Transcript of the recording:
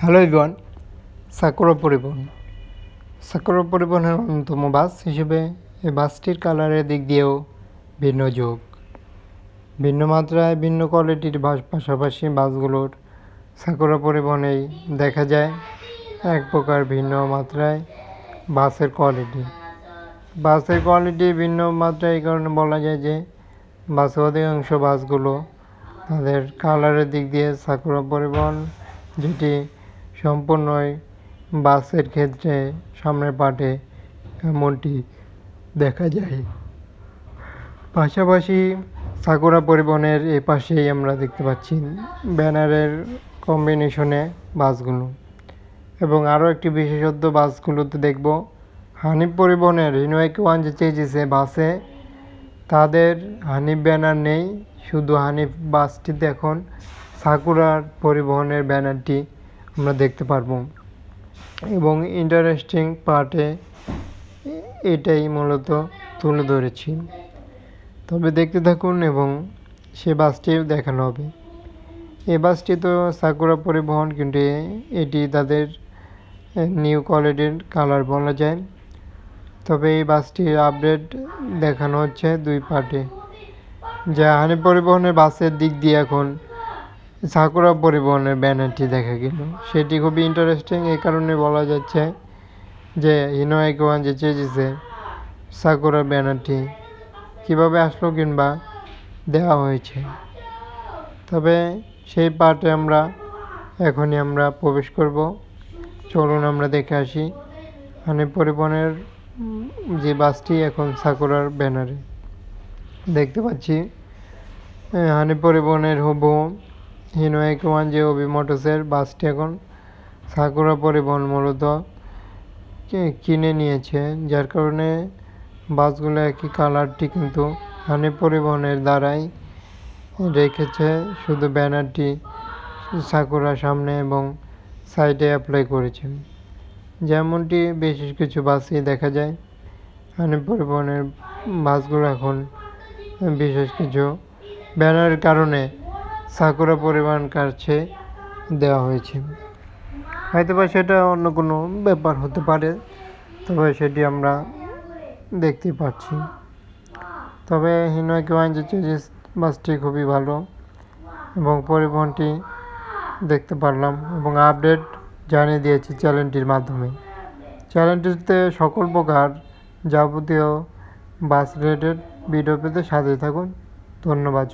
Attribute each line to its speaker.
Speaker 1: Hello Ivan Sakura Paribahan. Sakura পরিবহনের অন্যতম বাস হিসেবে এই বাসটির কালারের দিক দিয়েও ভিন্ন যোগ। ভিন্ন মাত্রায়, ভিন্ন কোয়ালিটির বাস পাশাপাশি বাসগুলোর সাকুরা পরিবহনেই দেখা যায় এক প্রকার ভিন্ন মাত্রায় বাসের কোয়ালিটি। বাসের কোয়ালিটি ভিন্ন মাত্রায় এই কারণে বলা যায় যে বাসে অধিকাংশ বাসগুলো তাদের কালারের দিক দিয়ে সাকুরা পরিবহন, যেটি সম্পূর্ণই বাসের ক্ষেত্রে সামনের পাটে এমনটি দেখা যায়। পাশাপাশি সাকুরা পরিবহনের এ পাশেই আমরা দেখতে পাচ্ছি ব্যানারের কম্বিনেশনে বাসগুলো এবং আরও একটি বিশেষত্ব বাসগুলোতে দেখব, হানিফ পরিবহনের রিনোয়েক ওয়ান যে চেয়েছে বাসে, তাদের হানিফ ব্যানার নেই, শুধু হানিফ বাসটিতে এখন সাকুরার পরিবহনের ব্যানারটি আমরা দেখতে পারব। এবং ইন্টারেস্টিং পার্টে এটাই মূলত তুলে ধরেছি। তবে দেখতে থাকুন এবং সে বাসটিও দেখানো হবে। এই বাসটি তো সাকুরা পরিবহন, কিন্তু এটি তাদের নিউ কোয়ালিটির কালার বলা যায়। তবে এই বাসটির আপডেট দেখানো হচ্ছে দুই পার্টে যা হানি পরিবহনের বাসের দিক দিয়ে এখন সাকুরা পরিবহনের ব্যানারটি দেখা গেল। সেটি খুবই ইন্টারেস্টিং এই কারণে বলা যাচ্ছে যে হিনোয়েক ওয়ান যে চেয়েছে সাকুরা ব্যানারটি কীভাবে আসলো কিংবা দেওয়া হয়েছে। তবে সেই পার্টে আমরা, এখনই আমরা প্রবেশ করব। চলুন আমরা দেখে আসি হানি পরিবহনের যে বাসটি এখন সাকুরার ব্যানারে। দেখতে পাচ্ছি হানি পরিবহনের হবু হিনোয়েক ওয়ান যে অভি মোটরসের বাসটি এখন সাকুরা পরিবহন মূলত কিনে নিয়েছে, যার কারণে বাসগুলো একই কালারটি কিন্তু হানি পরিবহনের দ্বারাই রেখেছে। শুধু ব্যানারটি সাকুরা সামনে এবং সাইডে অ্যাপ্লাই করেছে। যেমনটি বিশেষ কিছু বাসই দেখা যায় হানি পরিবহনের বাসগুলো এখন বিশেষ কিছু ব্যানারের কারণে সাকুরা পরিবহন কাছে দেওয়া হয়েছে। হয়তো বা সেটা অন্য কোনো ব্যাপার হতে পারে, তবে সেটি আমরা দেখতে পাচ্ছি। তবে হিনোয় ওয়ান যে চেঞ্জেস বাসটি খুবই ভালো এবং পরিবহনটি দেখতে পারলাম এবং আপডেট জানিয়ে দিয়েছি চ্যানেলটির মাধ্যমে। চ্যানেলটিতে সকল প্রকার যাবতীয় বাস রিলেটেড ভিডিও পেতে সাথে থাকুন। ধন্যবাদ